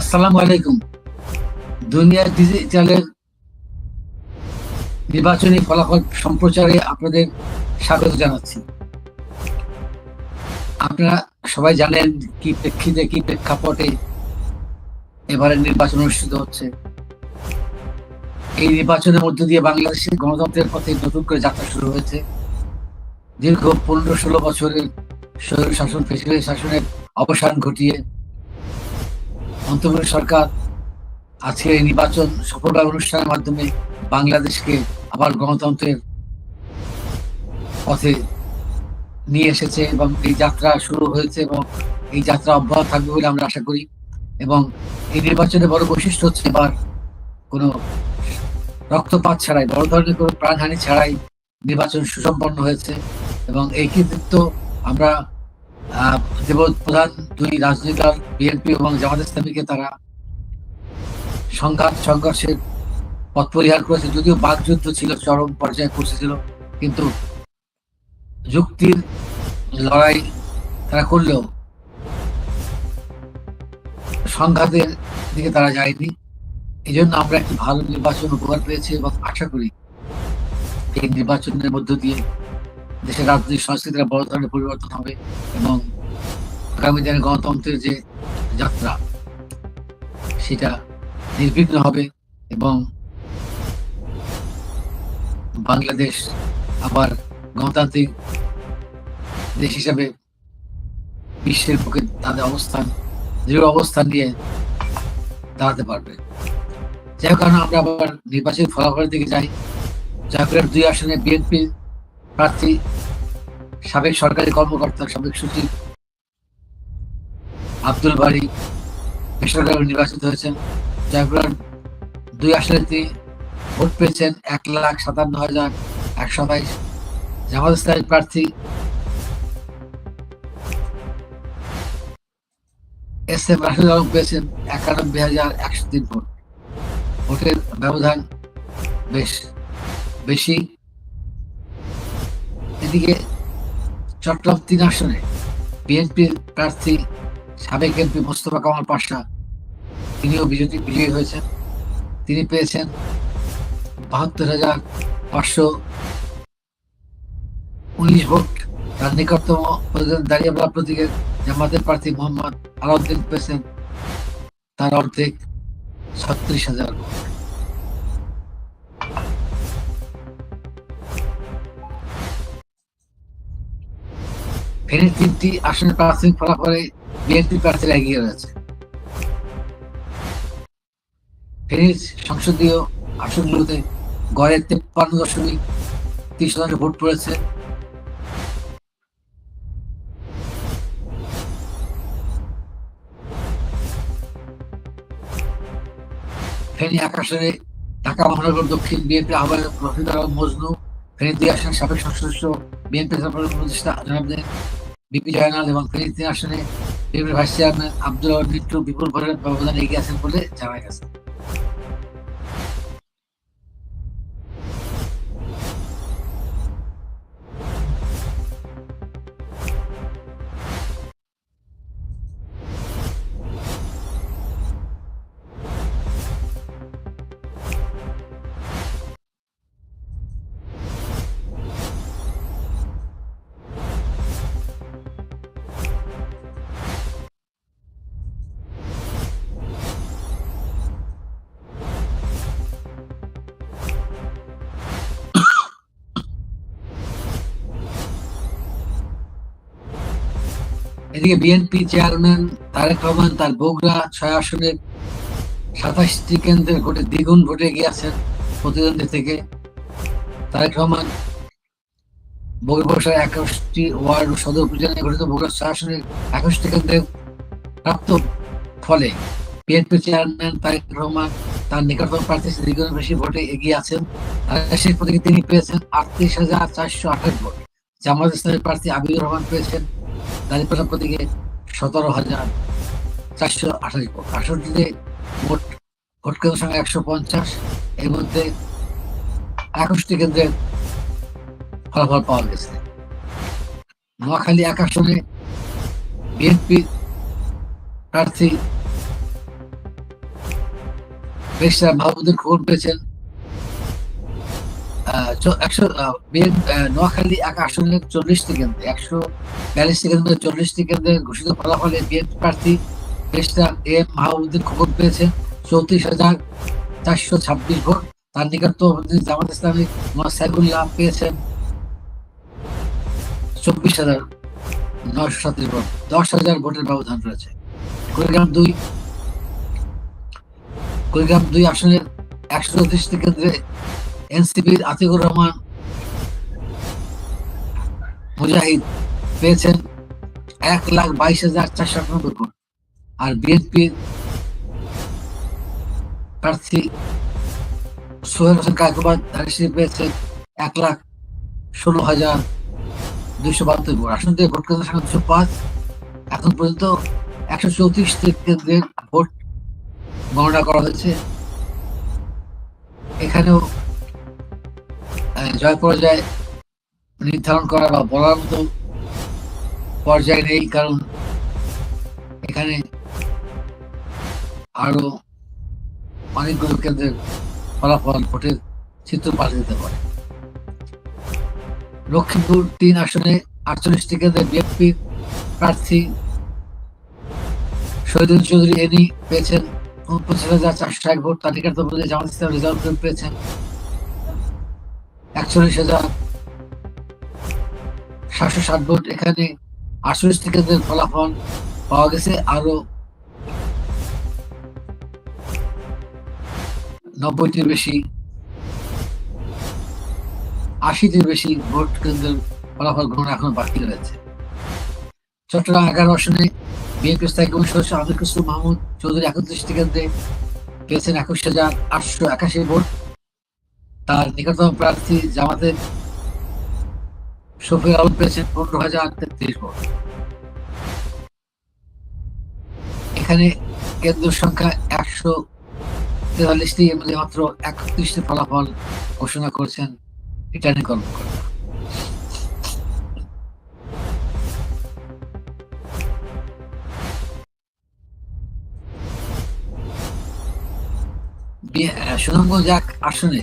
আসসালামু আলাইকুম। দুনিয়া ডিজিটালের নির্বাচনী ফলাফল সম্প্রচারে আপনাদের স্বাগত জানাচ্ছি। আপনারা সবাই জানেন কি প্রেক্ষিতে, কি প্রেক্ষাপটে এবারে নির্বাচন অনুষ্ঠিত হচ্ছে। এই নির্বাচনের মধ্য দিয়ে বাংলাদেশের গণতন্ত্রের পথে নতুন করে যাত্রা শুরু হয়েছে। দীর্ঘ পনেরো ষোলো বছরের শাসন ফেসিলিটি শাসনের অবসান ঘটিয়ে অন্তর্বর্তী সরকার আজকে এই নির্বাচন সফলভাবে অনুষ্ঠানের মাধ্যমে বাংলাদেশকে আবার গণতন্ত্রের পথে নিয়ে এসেছে এবং এই যাত্রা শুরু হয়েছে এবং এই যাত্রা অব্যাহত থাকবে বলে আমরা আশা করি। এবং এই নির্বাচনের বড় বৈশিষ্ট্য হচ্ছে এবার কোনো রক্তপাত ছাড়াই, বড় ধরনের কোনো প্রাণহানি ছাড়াই নির্বাচন সুসম্পন্ন হয়েছে এবং এই কৃতিত্ব আমরা প্রধান দুই রাজনৈতিক দল বিএনপি এবং জামাত ইসলামীকে তারা সংঘাত সংঘর্ষের পথ পরিহার করেছে। যদিও বাকযুদ্ধ ছিল, চরম পর্যায়ে পৌঁছেছিল, কিন্তু যুক্তির লড়াই তারা করলেও সংঘাতের দিকে তারা যায়নি। এই জন্য আমরা একটি ভালো নির্বাচন উপহার পেয়েছি এবং আশা করি এই নির্বাচনের মধ্য দিয়ে দেশের রাজনৈতিক সংস্কৃতির বড় ধরনের পরিবর্তন হবে এবং আগামী দিনে গণতন্ত্রের যে যাত্রা, সেটা নির্বিঘ্ন হবে এবং বাংলাদেশ আবার গণতান্ত্রিক দেশ হিসাবে বিশ্বের বুকে তাদের অবস্থান, দৃঢ় অবস্থান নিয়ে দাঁড়াতে পারবে। হোক কারণ আমরা আবার নির্বাচনী ফলাফলের দিকে যাই। জাফরের দুই আসনে বিএনপি প্রার্থী, সাবেক সরকারি কর্মকর্তা, সাবেক সচিব আব্দুল বাড়ি বেসরকারি নির্বাচিত হয়েছেন। জাফরান দুই আসনে তিনি ভোট পেয়েছেন এক লাখ সাতান্ন হাজার একশো বাইশ। জামাত ইসলামী প্রার্থী এস এম রাশিদ আলম পেয়েছেন একানব্বই হাজার একশো তিন ভোট। ভোটের ব্যবধান বেশ, বেশি। এদিকে চট্টগ্রাম তিন আসনে বিএনপির প্রার্থী, সাবেক এমপি মোস্তফা কামাল পাশা, তিনিও বিজয়ী বিজয়ী হয়েছেন। তিনি পেয়েছেন বাহাত্তর হাজার পাঁচশো উনিশ ভোট। তার নিকটতম প্রেসিডেন্ট দাঁড়িয়ে প্রতীকের জামাতের প্রার্থী মোহাম্মদ আলাউদ্দিন পেয়েছেন তার অর্ধেক ছত্রিশ হাজার ভোট। তিনটি আসনের প্রাথমিক ফলাফলে বিএনপি প্রার্থীরা এগিয়ে রয়েছে। ফেনীর সংসদীয় আসনগুলোতে গড়ে তেপ্পান্ন দশমিক তিন শতাংশ ভোট পড়েছে। ফেনী আসনে ঢাকা মহানগর দক্ষিণ বিএনপি আহ্বায়ক রফিক আলম মজনু ফেনী দুই আসনের সাবেক সংসদ বিএনপি উপদেষ্টা জনাব বিপি জয়নাল এবং ফেনী তিন আসনে BNP vice chairman Abdul Mittu বিপুল ভোটের ব্যবধান এগিয়ে আছেন বলে জানা গেছে। এদিকে বিএনপি চেয়ারম্যান তারেক রহমান তার বগুড়া ছয় আসনের সাতাশটি কেন্দ্রের ভোটে দ্বিগুণ ভোটে এগিয়ে আছেন প্রতিদ্বন্দ্বী থেকে। তারেক রহমান বগুড়া একুশটি ওয়ার্ড সদর উপজেলায় গঠিত বগুড়া ছয় আসনের একুশটি কেন্দ্রে প্রাপ্ত ফলে বিএনপি চেয়ারম্যান তারেক রহমান তার নিকটতম প্রার্থী দ্বিগুণ বেশি ভোটে এগিয়ে আছেন। তিনি পেয়েছেন আটত্রিশ হাজার চারশো আঠাশ ভোট। জামাত ইসলামের প্রার্থী আবিদুর রহমান পেয়েছেন দাঁড়িপাল্লা প্রতীকে সতেরো হাজার চারশো আঠাশ ভোট। আসনটিতে মোট ভোট কেন্দ্র সংখ্যা একশো পঞ্চাশ। এর মধ্যে একুশটি কেন্দ্রের ফলাফল পাওয়া গেছে। নোয়াখালী এক আসনে বিএনপি প্রার্থী রেজিস্ট্রার মাহমুদুর খবর পেয়েছেন। নোয়াখালী এক আসনের চল্লিশটি কেন্দ্রে একশো বিয়াল্লিশটি কেন্দ্রে চল্লিশটি কেন্দ্রে ঘোষিত ফলাফলে বিএনপি প্রার্থী রেজিস্ট্রার এম মাহমুদুর খবর পেয়েছেন চৌত্রিশ হাজার চারশো ছাব্বিশ ভোট। তার নিকট জামাত ইসলামী সাইফুল্লাহ পেয়েছেন চব্বিশ হাজার নয়শো সাতত্রিশ ভোট। দশ হাজার ভোটের ব্যবধান রয়েছে। কুড়িগ্রাম দুই কুড়িগ্রাম দুই আসনের একশো চৌত্রিশটি কেন্দ্রে এনসিপির আতিকুর রহমান মুজাহিদ পেয়েছেন এক লাখ বাইশ হাজার চারশো আটানব্বই ভোট। আর বিএনপির প্রার্থী সোহেল হোসেন কায়কোবাদ ধারিশ্রী পেয়েছেন এক লাখ ষোলো হাজার দুইশো বাহাত্তর ভোট। আসন থেকে ভোট কেন্দ্র সংখ্যা দুশো পাঁচ, এখন পর্যন্ত একশো চৌত্রিশটি কেন্দ্রের ভোট গণনা করা হয়েছে। এখানেও জয় পরাজয় নির্ধারণ করা বা বলার মতো পর্যায়ে নেই, কারণ এখানে আরও অনেকগুলো কেন্দ্রের ফলাফল ভোটের চিত্র পাল্টে দিতে পারে। লক্ষ্মীপুর তিন আসনে আটচল্লিশটি কেন্দ্রে বিএনপি প্রার্থী শহীদুল চৌধুরী এনি পেয়েছেন। উনপঞ্চাশ হাজার চারশো এক ভোট তালিকার মধ্যে জামাত ইসলাম রেজাল্ট পেয়েছেন। একচল্লিশ হাজার সাতশো ষাট ভোট এখানে আটচল্লিশটি কেন্দ্রের ফলাফল পাওয়া গেছে আরও নব্বইটির বেশি, আশিটির বেশি ভোট কেন্দ্রের ফলাফল গ্রহণ এখন বাকি রয়েছে। চট্টগ্রাম এগারো আসনে বিএনপি স্থায়ী কমিটির সদস্য আব্দুল কসুর মাহমুদ চৌধুরী একত্রিশটি কেন্দ্রে পেয়েছেন একুশ হাজার আটশো একাশি ভোট। তার নিকটতম প্রার্থী জামাতের শফির আলম পেয়েছেন পনেরো হাজার তেত্রিশ ভোট। এখানে কেন্দ্র সংখ্যা একশো তেতাল্লিশটি মধ্যে মাত্র একত্রিশটি ফলাফল ঘোষণা করেছেন রিটার্নিং কর্মকর্তা। সুনামগঞ্জ এক আসনে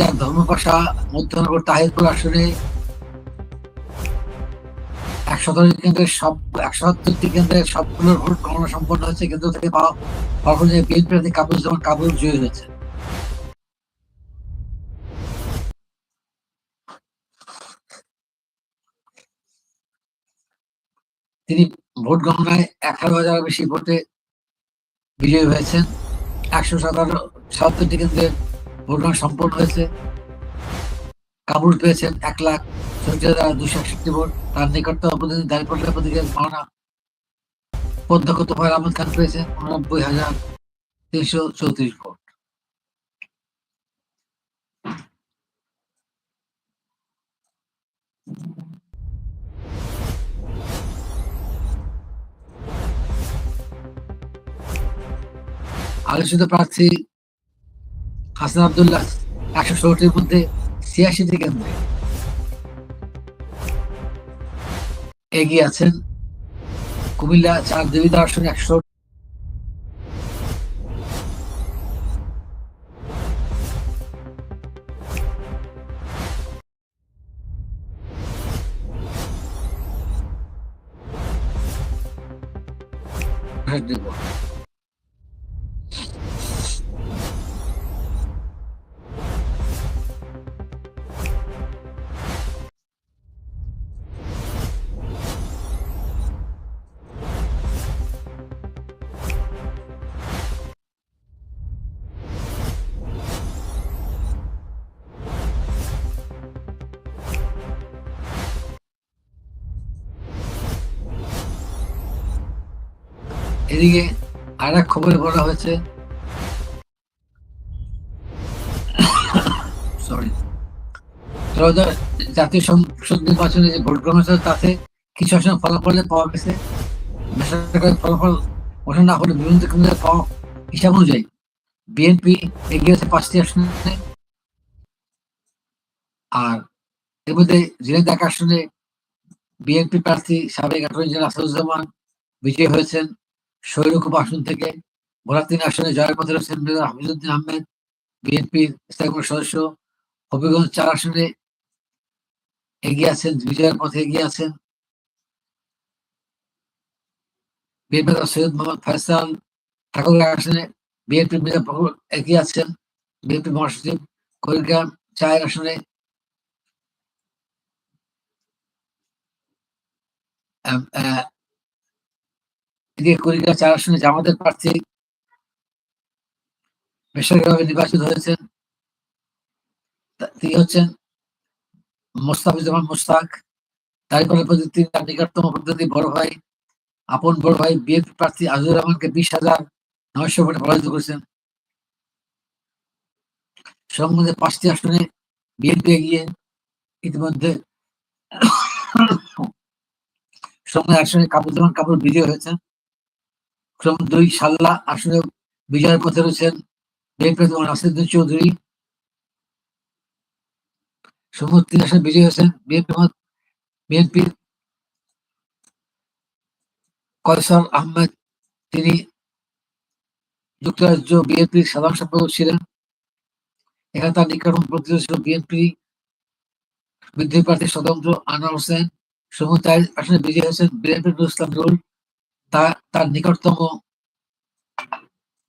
এক ধর্মপাশা মধ্যনগর তাহিরপুর আসনে কেন্দ্রের কেন্দ্রের ভোট গণনা সম্পন্ন তিনি ভোট গণনায় এগারো হাজার বেশি ভোটে বিজয়ী হয়েছেন। একশো সাতারো সাতাত্তরটি কেন্দ্রে ভোট সম্পন্ন হয়েছে। কাবুল পেয়েছেন এক লাখ চৌত্রিশ হাজার দুশো একষট্টি ভোট। তার নিকটতম প্রতিনিধি দাঁড়িয়ে প্রতীকে মাওনা। অধ্যক্ষ তোফায়েল আহমদ খান পেয়েছেন উননব্বই হাজার তিনশো চৌত্রিশ ভোট। আলোচিত প্রার্থী হাসান আবদুল্লাহ একশো ষোলোটির মধ্যে ছিয়াশিটি কেন্দ্রে। এগিয়ে আছেন কুমিল্লা চার দেবী দর্শন একশো এদিকে আর এক খবরে বলা হয়েছে। সরি জাতীয় সংসদ নির্বাচনে যে ভোট গ্রহণ হয়েছে, তাতে কিছু আসনে ফলাফলে পাওয়া গেছে। বেসরকারি ফলাফল ঘোষণা না হলে বিভিন্ন কেন্দ্রে পাওয়া হিসাব অনুযায়ী। বিএনপি এগিয়ে আছে পাঁচটি আসনে। আর এর মধ্যে এক আসনে বিএনপি প্রার্থী সাবেক অ্যাটর্নি জেনারেল আসাদুজ্জামান বিজয়ী হয়েছেন। শৈরকুপ আসন থেকে ভোলা তিন আসনে জয়ের রয়েছেন হাফিজুদ্দিন আহমেদ, বিএনপির স্থায়ী সদস্য। হবিগঞ্জ চার আসনে এগিয়ে আছেন, বিজয়ের পথে এগিয়ে আছেন। বিএনপি সৈয়দ মোহাম্মদ ফয়সাল ঠাকুর আসনে বিএনপি মির্জা ফখরুল এগিয়ে আছেন। বিএনপি মহাসচিব কুড়িগ্রাম চায়ের আসনে এদিকে কুড়িগ্রাম চার আসনে জামাতের প্রার্থী বেসরকারিভাবে নির্বাচিত হয়েছেন তিনি হচ্ছেন মোস্তাফিজুররহমান মোস্তাক তারিখের প্রতি তিনি তার নিকটতম প্রতিনিধি বড় ভাই, আপন বড় ভাই বিএনপি প্রার্থী আজিজুর রহমানকে বিশ হাজার নয়শো ভোটে পরাজিত করেছেন। সংসদে পাঁচটি আসনে বিএনপি এগিয়ে ইতিমধ্যে সংসদ আসনে কাবুজ্জামান কাপুর বিজয় হয়েছেন। সংসদ দুই, সাল্লা আসনে বিজয়ের পথে রয়েছেন বিএনপি নাসিরুদ্দিন চৌধুরী। সংসদ তিন আসনে বিজয় হয়েছেন বিএনপি বিএনপির কয়সর আহমেদ। তিনি যুক্তরাজ্য বিএনপির সাধারণ সম্পাদক ছিলেন। এখানে তার নিকটতম প্রতিনিধি ছিল বিএনপি বিদ্রোহী প্রার্থী স্বতন্ত্র আনোয়ার হোসেন। সমুদায় আসনে বিজয়ী হয়েছেন বিএনপি ইসলাম নুরুল। তার তার নিকটতম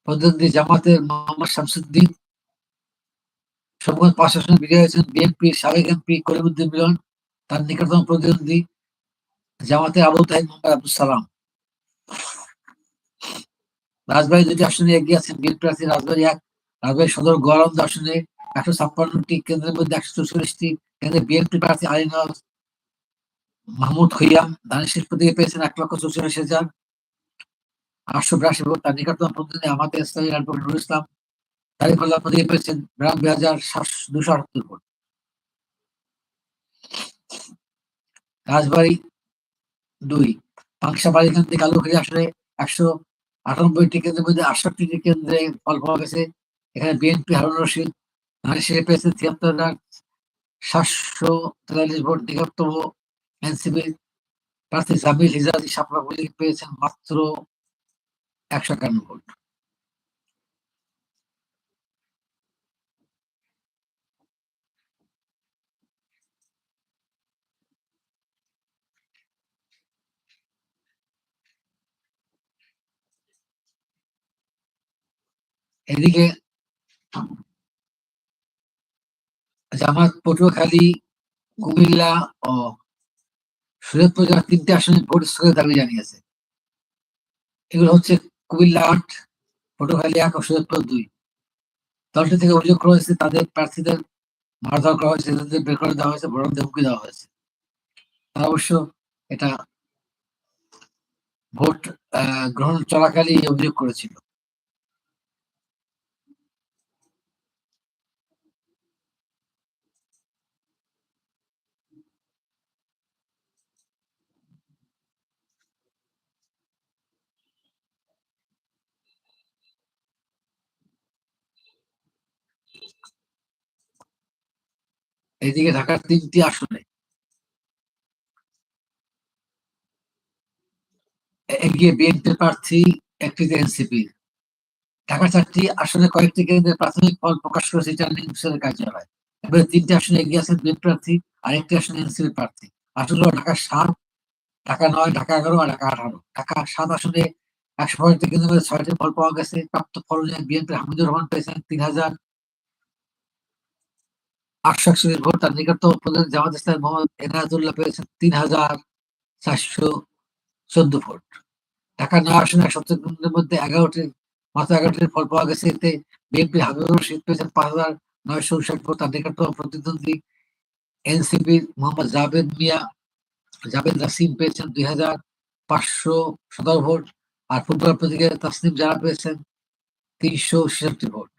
প্রতিদ্বন্দ্বী জামাতের মোহাম্মদ শামসুদ্দিন সম্পূর্ণ পাঁচ আসনে বিজয়ী হয়েছেন। বিএনপি সাবেক এমপি করিমুদ্দিন মিলন, তার নিকটতম প্রতিদ্বন্দ্বী জামাতের আবু তাহিদ মোহাম্মদ আব্দুল সালাম। রাজবাড়ী দুটি আসনে এগিয়ে আছেন বিএনপি প্রার্থী রাজবাড়ী এক রাজবাড়ী সদর গোয়ালন্দ আসনে একশো ছাপ্পান্নটি কেন্দ্রের মধ্যে একশো চৌচল্লিশটি কেন্দ্রে বিএনপি প্রার্থী আলী নওয়াজ মাহমুদ হইয়াম ধানের শেষ প্রতীকে পেয়েছেন এক লক্ষ চৌচল্লিশ হাজার। বিরাশি ভোট তার নিকটতম প্রতিনিধি আমাদের ইসলামী অ্যাডভোকেট নুরুল ইসলাম তারিফুল্লাহ প্রতীকে পেয়েছেন বিরানব্বই হাজার সাতশো দুশো আটাত্তর ভোট। রাজবাড়ি দুই পাংশা বাড়িখান থেকে কালুখালী আসলে একশো আটানব্বইটি কেন্দ্রের মধ্যে আটষট্টিটি কেন্দ্রে ফল পাওয়া গেছে। এখানে বিএনপি হারুন রশিদ, ধানের শেষে পেয়েছেন তিয়াত্তর হাজার সাতশো তেতাল্লিশ ভোট, নিকটতম এনসিপি প্রার্থী জামিল হিজাজি সাপড়াগুলি পেয়েছেন মাত্র একশো একান্ন এদিকে জামাত পটুয়াখালী, কুমিল্লা ও সুরেশপুর জেলার তিনটি আসনে ভোট স্থগিতের দাবি জানিয়েছে। এগুলো হচ্ছে কুমিল্লা আট পটুখালী এক ও সুরেশপুর দুই। দলটি থেকে অভিযোগ করা হয়েছে, তাদের প্রার্থীদের মারধর করা হয়েছে, তাদের বের করে দেওয়া হয়েছে, বরং হুমকি দেওয়া হয়েছে। তারা অবশ্য এটা ভোট গ্রহণ চলাকালী অভিযোগ করেছিল। এইদিকে ঢাকার তিনটি আসনে। এগিয়ে বিএনপি প্রার্থী একটিতে এনসিপি। ঢাকা চারটি আসনে কয়েকটি কেন্দ্রে প্রাথমিক ফল প্রকাশ করেছে রিটার্নিং অফিসারের কার্যালয়। এবারে তিনটি আসনে এগিয়ে আছেন বিএনপি প্রার্থী আর একটি আসনে এনসিপি প্রার্থী। আসলে হলো ঢাকা সাত, ঢাকা নয়, ঢাকা এগারো আর ঢাকা আঠারো। ঢাকা সাত আসনে একশো পঁয়ষট্টি কেন্দ্রের ছয়টি ফল পাওয়া গেছে। প্রাপ্ত ফল অনুযায়ী বিএনপি হামিদুর রহমান পেয়েছেন তিন হাজার আটশো একষট্টি ভোট, তার নিকটতম প্রধান জামাত ইসলাম মোহাম্মদ এনায়তুল্লাহ পেয়েছেন তিন হাজার চারশো চোদ্দ ভোট। ঢাকা নয় আসনে সত্তর কেন্দ্রের মধ্যে এগারোটি, মাত্র এগারোটির ফল পাওয়া গেছে। এতে বিএনপি হাবিবুর রশিদ পেয়েছেন পাঁচ হাজার নয়শো উনষাট ভোট। তার নিকটতম প্রতিদ্বন্দ্বী এনসিপি মোহাম্মদ জাভেদ মিয়া, জাভেদ রাসিম পেয়েছেন দুই হাজার পাঁচশো সতেরো ভোট। আর ফুটবল প্রতীকে তাসনিম জানা পেয়েছেন তিনশো ছেষট্টি ভোট।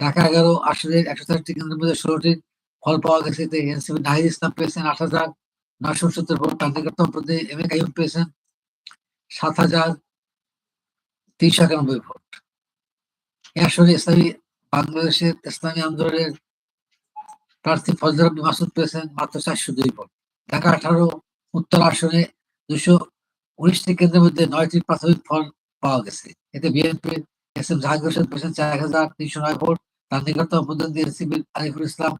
ঢাকা এগারো আসনের একশো চারটি কেন্দ্রের মধ্যে ষোলোটির ফল পাওয়া গেছে। এতে এনসিপি নাহিদ ইসলাম পেয়েছেন আট হাজার নয়শো সত্তর ভোট। তার নিকটতম প্রতি এম এ কাইম পেয়েছেন সাত হাজার তিনশো একানব্বই ভোট। এ ইসলামী বাংলাদেশের ইসলামী আন্দোলনের প্রার্থী ফজল রব্বি মাসুদ পেয়েছেন মাত্র চারশো দুই ভোট। ঢাকা আঠারো, উত্তর আসনে দুশো উনিশটি কেন্দ্রের মধ্যে নয়টি প্রাথমিক ফল পাওয়া গেছে। এতে বিএনপির এস এম জাহাঙ্গীর হোসেন পেয়েছেন চার হাজার তিনশো নয় ভোট তার নিকটতম প্রতিদ্বন্দ্বী এনসিপির আরিফুল ইসলাম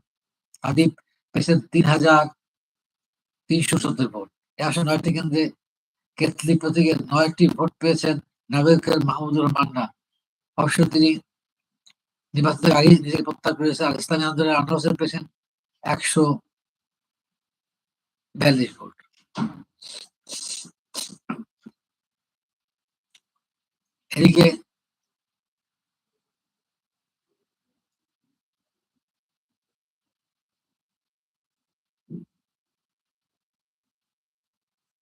আদিব পেয়েছেন তিন হাজার তিনশো সত্তর ভোট এ আসনে নয়টি কেন্দ্রে কেতলি প্রতীকে নয়টি ভোট পেয়েছেন নাগরিকের মাহমুদুর মান্না অবশ্য তিনি নির্বাচনের আগে নিজেকে প্রত্যাহার করেছেন। আর ইসলামী আন্দোলনের আনোয়ার হোসেন পেয়েছেন একশো বিয়াল্লিশ ভোট। এদিকে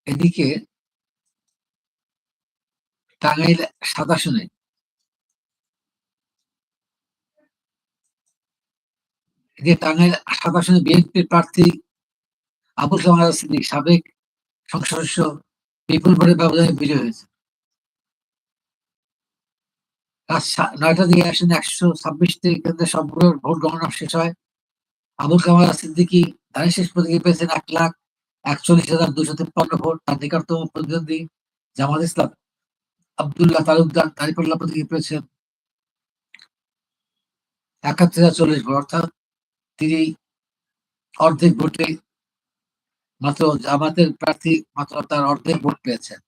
এদিকে টাঙ্গাইল সাত এদিকে টাঙ্গাইল সাত আসনে বিএনপির প্রার্থী আবুল কামাল সিদ্দিক সাবেক সংসদ সদস্য বিপুল ভোটের ব্যবধানে বিজয় হয়েছে। নয়টা দিকে আসেন একশো ছাব্বিশটি কেন্দ্রে সবগুলো ভোট গণনা শেষ হয়। আবুল কামাল সিদ্দিকি ধানের শেষ প্রতীকে পেয়েছেন এক লাখ একচল্লিশ হাজার দুশো তিপ্পান্ন ভোট তার নিকটতম প্রতিদ্বন্দ্বী জামাল ইসলাম। আবদুল্লাহ তালুকদার দাঁড়িপাল্লা প্রতীকে পেয়েছেন একাত্তর হাজার চল্লিশ ভোট, অর্থাৎ তিনি অর্ধেক ভোটে মাত্র জামাতের প্রার্থী মাত্র তার অর্ধেক ভোট পেয়েছেন।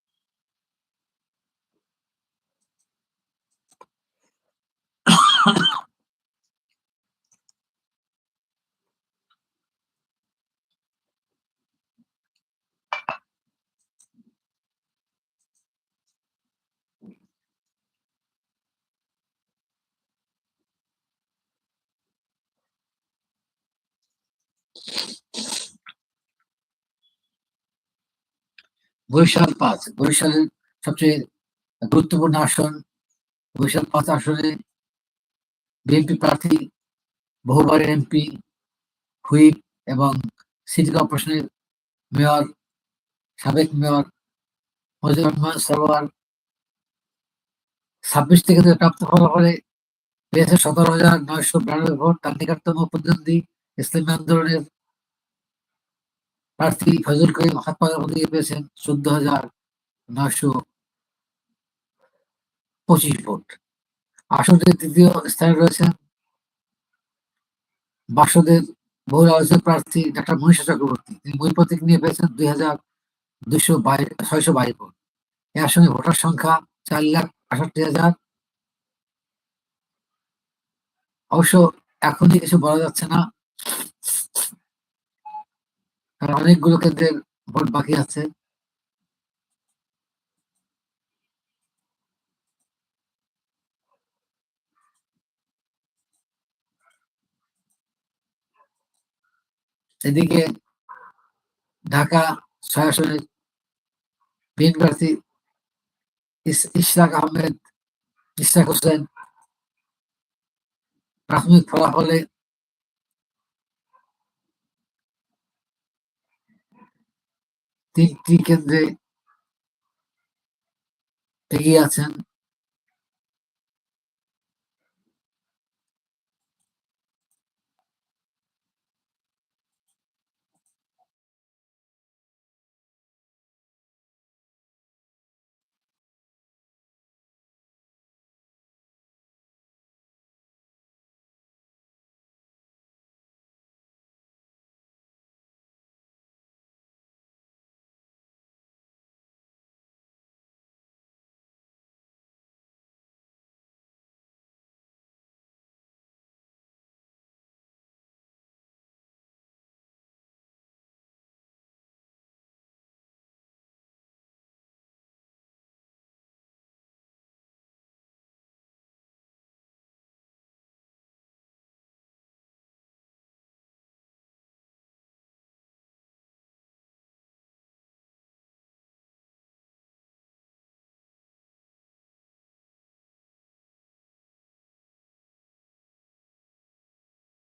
বরিশাল পাঁচ। বরিশালের সবচেয়ে গুরুত্বপূর্ণ আসন, বরিশাল পাঁচ আসনে বিএনপি প্রার্থী বহুবারের এমপি, হুইপ এবং সিটি কর্পোরেশনের মেয়র, সাবেক মেয়র মজিবুর রহমান সরোয়ার ছাব্বিশ থেকে প্রাপ্ত ফলাফলে পেয়েছে সতেরো হাজার নয়শো বিরানব্বই ভোট। তার নিকটতম প্রতিদ্বন্দ্বী ইসলামী আন্দোলনের প্রার্থী ফজল করিম হাত পাকার প্রতীকে পেয়েছেন চোদ্দ হাজার নয়শো পঁচিশ ভোট। আসনের তৃতীয় স্থানে রয়েছেন বাসদের বহুল আলোচিত প্রার্থী ডাক্তার মনীষা চক্রবর্তী। তিনি বই প্রতীক নিয়ে পেয়েছেন দুই হাজার দুইশো বাইশ ছয়শো বাইশ ভোট। এই আসনে ভোটার সংখ্যা চার লাখ আষট্টি হাজার। অবশ্য এখনই কিছু বলা যাচ্ছে না কারণ অনেকগুলো কেন্দ্রের ভোট বাকি আছে। এদিকে ঢাকা ছয় আসনের বিএনপি প্রার্থী ইশরাক আহমেদ, ইশরাক হোসেন প্রাথমিক ফলাফলে তিনটি কেন্দ্রে এগিয়ে আছেন।